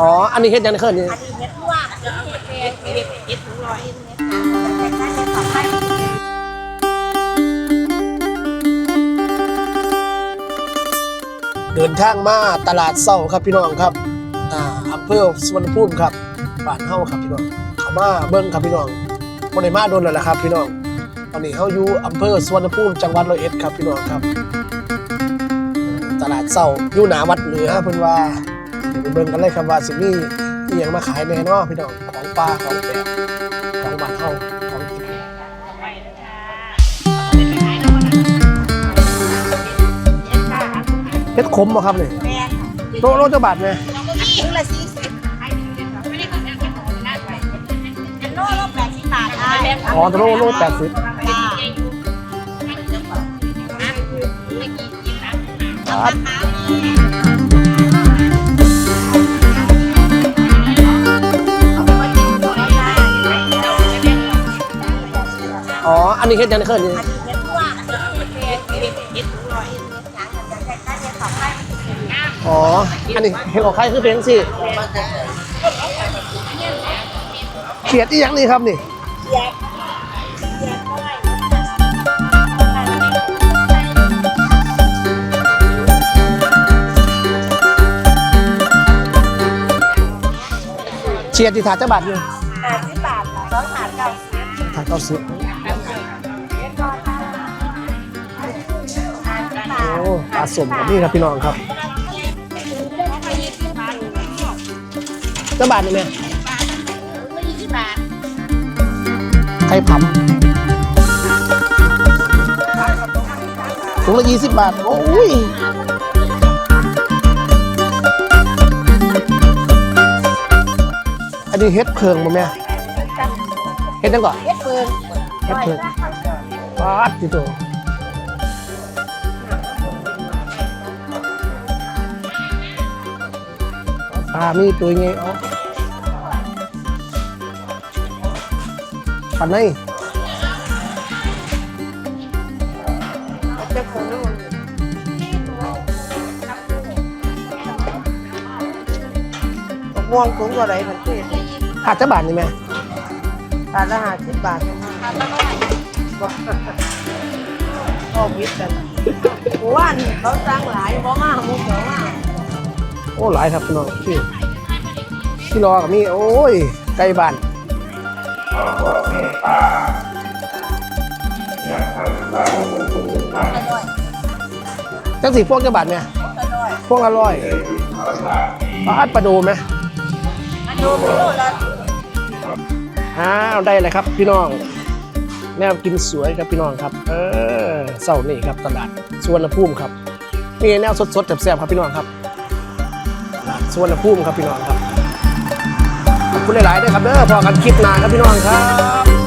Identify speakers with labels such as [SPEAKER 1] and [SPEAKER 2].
[SPEAKER 1] อ๋อ อันนี้เฮ็ดยังไงเคลื่อนนี่
[SPEAKER 2] อันนี้เม็ดลวกอันนี้เม็ดเม็ดเม็ดถึงรอยเม็ดนะแต่ถ้าเม็ดสองพัน
[SPEAKER 1] เดินทางมาตลาดเศร้าครับพี่น้องครับ อ่าอำเภอสุวรรณภูมิครับ บ้านเฮาครับพี่น้อง เขามาเบิ่งครับพี่น้องบ่ได้มาโดนแล้วล่ะครับ พี่น้อง ตอนนี้เฮาอยู่อำเภอสุวรรณภูมิจังหวัดร้อยเอ็ดครับพี่น้องครับ ตลาดเศร้าอยู่หน้าวัดเหนือเพิ่นว่า เดี๋ยวไปเบิ่งกันเลยครับว่าสิมีอีหยังมาขายแน่นาะพี่น้องของปลาของแปลกของบ้านเฮาของกินเฮ็ดขมบ่ครับนี่
[SPEAKER 2] แม่ค่ะ
[SPEAKER 1] โลโลจักบาทแม่
[SPEAKER 2] ถุงละสี่สิบเป็นโลลแปดสิบบาทได้
[SPEAKER 1] อ๋อแต่โลโลแปดสิบ
[SPEAKER 2] จ้า
[SPEAKER 1] ครับอ๋อ นนี้เฮ็ดยังไงเคลื่อนนี่
[SPEAKER 2] อันนี้เม็ดลวกอันนี้เม็ดแดงเม็ดเม็ดถึงร้อยเม็ดนะแต่ถ้าเม็ดสองพัน
[SPEAKER 1] อ๋อ อันนี้เฮ็ดของใครคือเป็นสิเขียดอีหยังนี่ครับนี่
[SPEAKER 2] แยกแยกเท่าไหร่
[SPEAKER 1] เฉียดที่ถาดจักบาทนี่
[SPEAKER 2] แปดสิบบาทค่ะสองถาดเก้าสิบ
[SPEAKER 1] ถาดเก้าสิบ ปลาสมกับนี่ครับพี่น้องครับจักบาทนี่แม่
[SPEAKER 2] ยี่สิบบาท
[SPEAKER 1] ไข่ผำถุงละยี่สิบบาท โอ้ยอันนี้เฮ็ดเพิงบ่แม่เฮ็ดจังก่อน
[SPEAKER 2] เฮ็ดเปิง
[SPEAKER 1] เฮ็ดเพิงปาดติโต ปลามีตัวไงเอาปันไหน
[SPEAKER 2] เจ้าของนู่นม่วงถุงอะไรมันคือ
[SPEAKER 1] อาจจะบาทนี่แม่
[SPEAKER 2] ตาละห้าสิบบาทก็วิทย์กันว่านี่เขาสร้างหลายบ่มาหมุกเดี๋ยวมา
[SPEAKER 1] โอ้หลายครับพี่น้องพี่พี่รอกับนี่โอ้ยไกลบ้านจังสีพวกจะบาทเนี่ยพวกละร้อยปาดประดูไหม
[SPEAKER 2] อันดูไม่รู้ละ
[SPEAKER 1] อ้าวได้เลยครับพี่น้องแนวกินสวยครับพี่น้องครับ เออเสาร์นี่ครับตลาดสวนภูมิครับนี่แนวสดๆแซ่บๆครับพี่น้องครับตลาด สวนภูมิครับพี่น้องครับขอบคุณหลายๆด้วยครับเด้อพอกันคลิปหน้าครับพี่น้องครับ